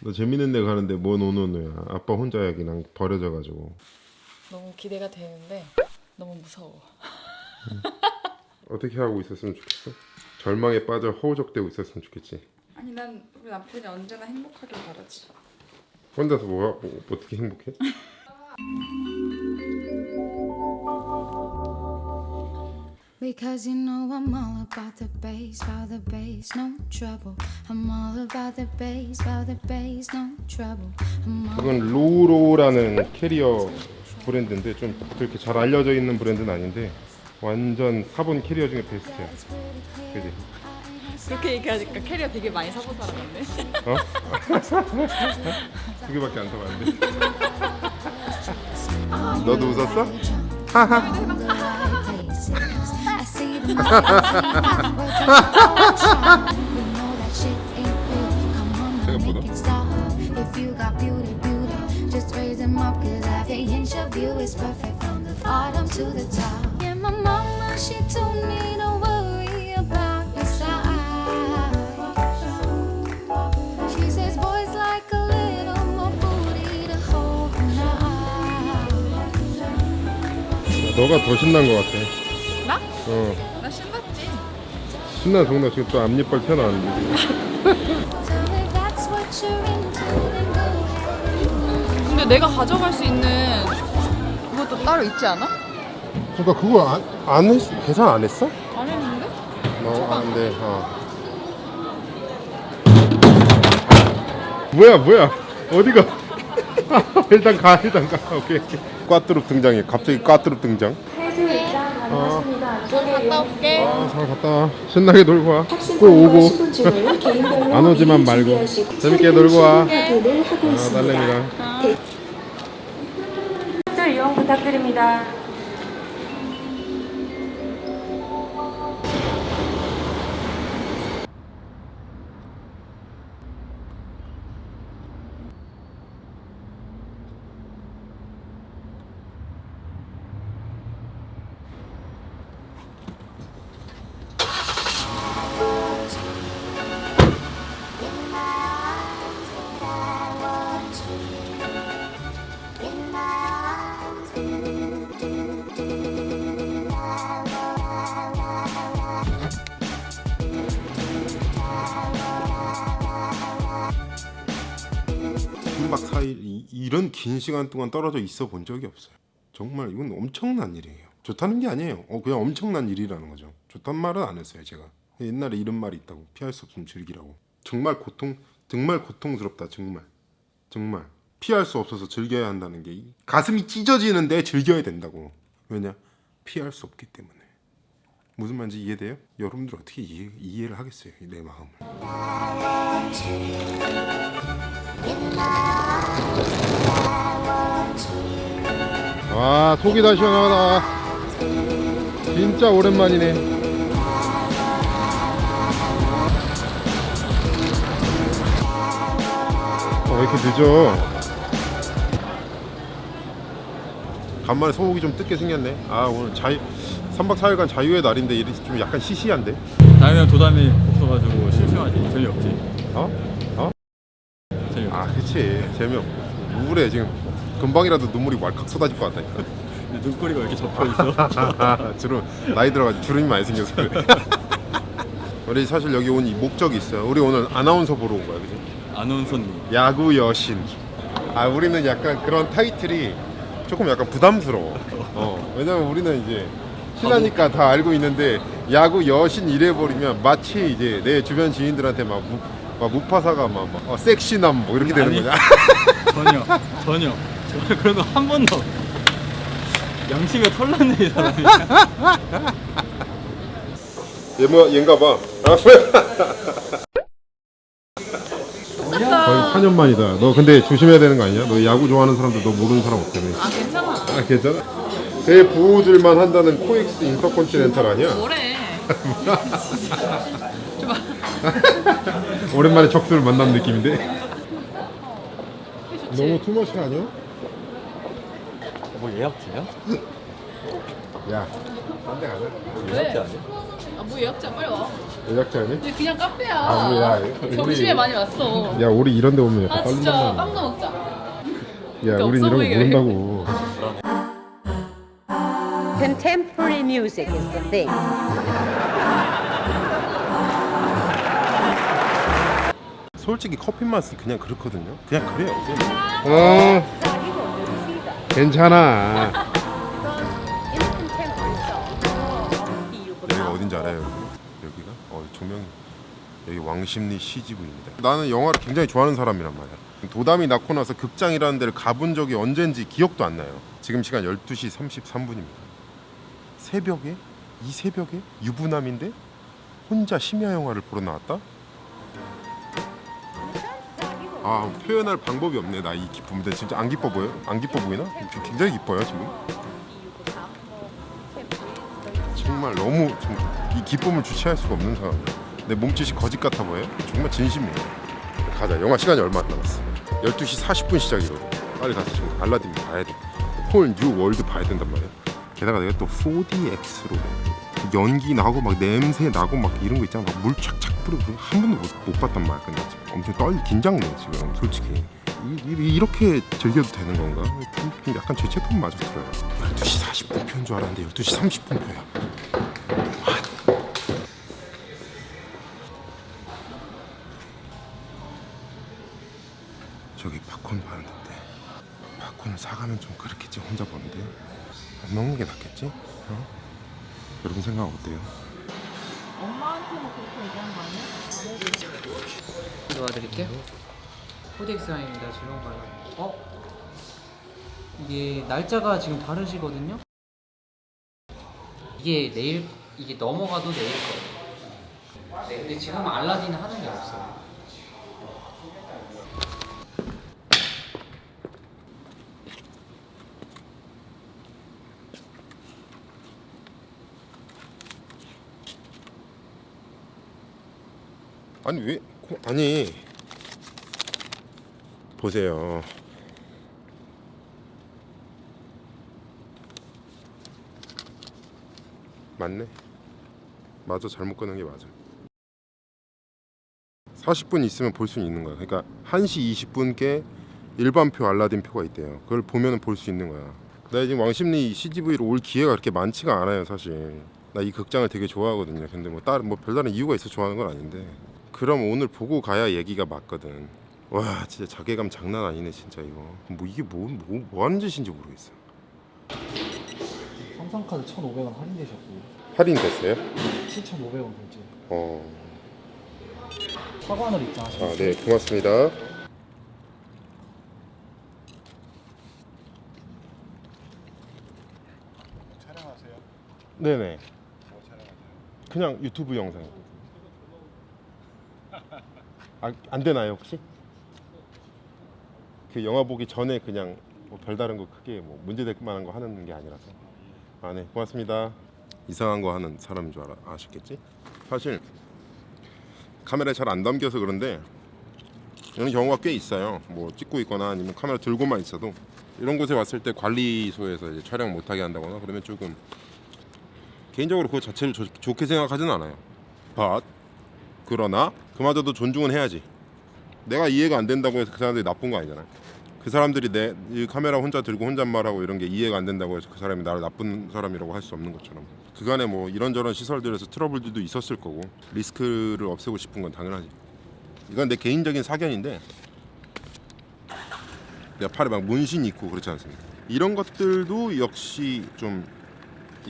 너 재밌는 데 가는데 뭔 오노노야 아빠 혼자 여기랑 버려져 가지고 너무 기대가 되는데 너무 무서워. 어떻게 하고 있었으면 좋겠어? 절망에 빠져 허우적대고 있었으면 좋겠지 아니 난 우리 남편이 언제나 행복하길 바라지. 혼자서 뭐 하고 어떻게 행복해? Because you know I'm all about the bass, about the bass, no trouble. I'm all about the bass, about the bass, no trouble. I'm all 이건 로로라는 캐리어 브랜드인데 좀 그렇게 잘 알려져 있는 브랜드는 아닌데 완전 사본 캐리어 중에 베스트야 그지? 그렇게 얘기하니까 캐리어 되게 많이 사본 사람 같네. 어? 두 개밖에 안 사봤는데 너도 웃었어? See 생각보다. 너가 더 신난 것 같아 나? 어 나 신났지. 신난 정나 지금 또 앞니빨 튀어나왔는데. 근데 내가 가져갈 수 있는 그것도 따로 있지 않아? 그러니까 그걸 안, 안 했, 계산 안 했어? 안 했는데? 어, 안 돼. 어. 뭐야, 뭐야? 어디가? 일단 가, 일단 가. 오케이. 꽈뚜룹 등장해. 갑자기 꽈뚜룹 등장. 갔다 올게. 아, 잘 갔다 와. 신나게 놀고 와. 꼭 오고. 안 오지만 말고. 재밌게 놀고 와. 아, 딸내미랑. 줄 이용 부탁드립니다. 3박 4일 이, 이런 긴 시간 동안 떨어져 있어 본 적이 없어요. 정말 이건 엄청난 일이에요. 좋다는 게 아니에요. 어, 그냥 엄청난 일이라는 거죠. 좋단 말은 안 했어요, 제가. 옛날에 이런 말이 있다고. 피할 수 없으면 즐기라고. 정말 고통, 정말 고통스럽다, 정말. 정말. 피할 수 없어서 즐겨야 한다는 게 이- 가슴이 찢어지는데 즐겨야 된다고. 왜냐? 피할 수 없기 때문에. 무슨 말인지 이해돼요? 여러분들 어떻게 이해, 이해를 하겠어요, 내 마음을. 와 속이 다 시원하다. 진짜 오랜만이네. 어, 왜 이렇게 늦어? 간만에 소고기 좀 뜯게 생겼네. 아 오늘 자유 3박 4일간 자유의 날인데 이리 좀 약간 시시한데? 다음에 도담이 없어가지고 심심하지 재미없지. 어? 재미없고 우울해 지금 금방이라도 눈물이 왈칵 쏟아질 것 같다니까 눈꼬리가 왜 이렇게 접혀 있어 주름 나이 들어가지고 주름이 많이 생겨서 그래. 우리 사실 여기 온 이 목적이 있어요. 우리 오늘 아나운서 보러 온 거야, 그지? 아나운서님 야구 여신. 아 우리는 약간 그런 타이틀이 조금 약간 부담스러워. 어 왜냐면 우리는 이제 신하니까 다 알고 있는데 야구 여신 이래 버리면 마치 이제 내 주변 지인들한테 막, 무, 막 무파사가 막, 막 어, 섹시남 뭐 이렇게 되는 아니. 거냐? 전혀 전혀 저 그런 거 한 번도 양심에 털났네 이 사람이 얘 뭐야 얘인가 봐. 아 뭐야? 거의 4년 만이다. 너 근데 조심해야 되는 거 아니야? 너 야구 좋아하는 사람들 너 모르는 사람 없다며. 아 괜찮아. 아 괜찮아? 배 부호들만 한다는 코엑스 인터컨티넨탈 아니야? 뭐래? 오랜만에 적수를 만난 느낌인데? 너무 투머치 아니야? 뭐 예약제야? 야, 딴 데 가자. 왜? 아뭐 예약자 빨리 와. 제작자니? 근데 그냥 카페야. 아, 뭐야. 점심에 우리- 많이 왔어. 야 우리 이런 데 오면 아 약간 진짜 떨린단 빵도 먹자. 야 진짜 우린 없어 이런 거 보이게. 모른다고 Contemporary music is the thing. 솔직히 커피 맛은 그냥 그렇거든요 그냥 그래요 어 괜찮아 여기가 어딘지 알아요 여러분? 여기가? 어 조명이 여기 왕십리 CGV입니다 나는 영화를 굉장히 좋아하는 사람이란 말이야 도담이 낳고 나서 극장이라는 데를 가본 적이 언젠지 기억도 안 나요 지금 시간 12시 33분입니다 새벽에? 이 새벽에? 유부남인데? 혼자 심야 영화를 보러 나왔다? 아 표현할 방법이 없네 나 이 기쁨 근데 진짜 안 기뻐 보여? 안 기뻐 보이나? 굉장히 기뻐요 지금 정말 너무 좀 이 기쁨을 주체할 수가 없는 상황이야. 내 몸짓이 거짓 같아 보여? 정말 진심이에요. 가자. 영화 시간이 얼마 안 남았어. 12시 40분 시작이거든. 빨리 가서 지금 알라딘 봐야 돼. 폴뉴 월드 봐야 된단 말이야. 게다가 내가 또 4DX로 연기 나고 막 냄새 나고 막 이런 거 있잖아. 막물 착착 뿌리고 한 번도 못, 못 봤단 말이야. 근데 지금 엄청 떨 긴장돼 지금 솔직히. 이, 이, 이렇게 즐겨도 되는 건가? 약간 죄책감 마저 들어요. 12시 40분 표인 줄 알았는데 12시 30분 표야. 저기 팝콘 파는데 팝콘을 사가면 좀 그렇겠지 혼자 보는데 안 먹는 게 낫겠지? 어? 여러분 생각 어때요? 도와드릴게요. 코덱스아입니다. 질문 발라. 어? 이게 날짜가 지금 다르시거든요. 이게 내일 이게 넘어가도 내일 거예요. 네, 근데 지금 알라딘 하는 게 없어요. 아니 왜 코- 아니 보세요. 맞네. 맞아 잘못 끊은 게 맞아. 40분 있으면 볼 수 있는 거야. 그러니까 1시 20분께 일반표 알라딘 표가 있대요. 그걸 보면은 볼 수 있는 거야. 나 지금 왕십리 CGV로 올 기회가 그렇게 많지가 않아요, 사실. 나 이 극장을 되게 좋아하거든요. 근데 뭐 다른 뭐 별다른 이유가 있어 좋아하는 건 아닌데. 그럼 오늘 보고 가야 얘기가 맞거든. 와, 진짜 자괴감 장난 아니네, 진짜 이거. 뭐 이게 뭐뭐 뭐 하는 짓인지 모르겠어. 삼성카드 1,500원 할인되셨고 할인됐어요? 7,500원 결제 어. 사관을 입장하시면 아, 네, 고맙습니다. 촬영하세요? 네네. 뭐 촬영하세요? 그냥 유튜브 영상. 아, 안 되나요 혹시? 그 영화 보기 전에 그냥 뭐 별다른 거 크게 뭐 문제될 만한 거 하는 게 아니라서. 아, 네, 고맙습니다. 이상한 거 하는 사람인 줄 알아, 아셨겠지? 사실 카메라에 잘 안 담겨서 그런데 이런 경우가 꽤 있어요. 뭐 찍고 있거나 아니면 카메라 들고만 있어도 이런 곳에 왔을 때 관리소에서 이제 촬영 못하게 한다거나 그러면 조금 개인적으로 그 자체를 좋, 좋게 생각하진 않아요. but 그러나 그마저도 존중은 해야지. 내가 이해가 안 된다고 해서 그 사람들이 나쁜 거 아니잖아. 그 사람들이 내 이 카메라 혼자 들고 혼잣말하고 이런 게 이해가 안 된다고 해서 그 사람이 나를 나쁜 사람이라고 할 수 없는 것처럼 그간에 뭐 이런저런 시설들에서 트러블들도 있었을 거고 리스크를 없애고 싶은 건 당연하지. 이건 내 개인적인 사견인데 내가 팔에 막 문신 있고 그렇지 않습니까? 이런 것들도 역시 좀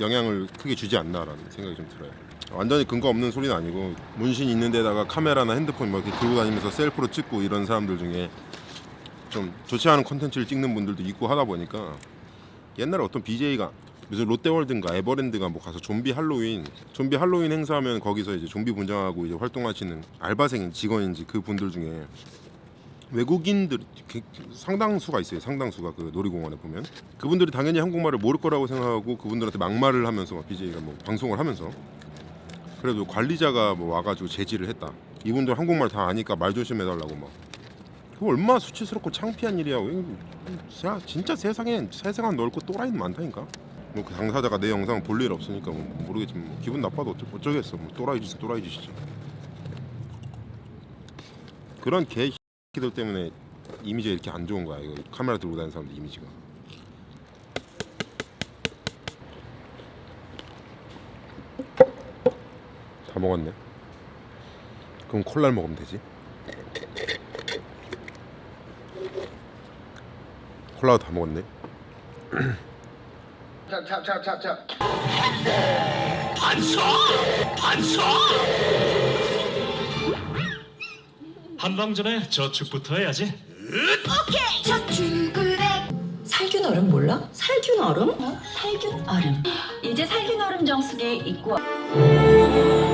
영향을 크게 주지 않나라는 생각이 좀 들어요. 완전히 근거 없는 소리는 아니고 문신 있는 데다가 카메라나 핸드폰 막 이렇게 들고 다니면서 셀프로 찍고 이런 사람들 중에 좀 좋지 않은 콘텐츠를 찍는 분들도 있고 하다 보니까 옛날에 어떤 BJ가 무슨 롯데월드인가 에버랜드가 뭐 가서 좀비 할로윈 좀비 할로윈 행사하면 거기서 이제 좀비 분장하고 이제 활동하시는 알바생인 직원인지 그 분들 중에 외국인들 이 상당수가 있어요. 상당수가 그 놀이공원에 보면 그분들이 당연히 한국말을 모를 거라고 생각하고 그분들한테 막말을 하면서 막 BJ가 뭐 방송을 하면서 그래도 관리자가 뭐 와가지고 제지를 했다. 이분들 한국말 다 아니까 말 조심해달라고 막. 그거 얼마나 수치스럽고 창피한 일이야. 세- 진짜 세상엔 세상은 넓고 또라이는 많다니까. 뭐 그 당사자가 내 영상 볼 일 없으니까 뭐 모르겠지만 뭐 기분 나빠도 어쩌, 어쩌겠어. 뭐 또라이 짓 또라이 짓이지. 그런 개새끼들 때문에 이미지가 이렇게 안 좋은 거야. 이거 카메라 들고 다니는 사람들 이미지가. 다 먹었네. 그럼 콜라를 먹으면 되지. 콜라도 다 먹었네. 한방 전에 저축부터 해야지. 살균 얼음 몰라? 살균 얼음? 어? 살균 얼음. 이제 살균 얼음 정수기 있고 It's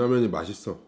진라면이 맛있어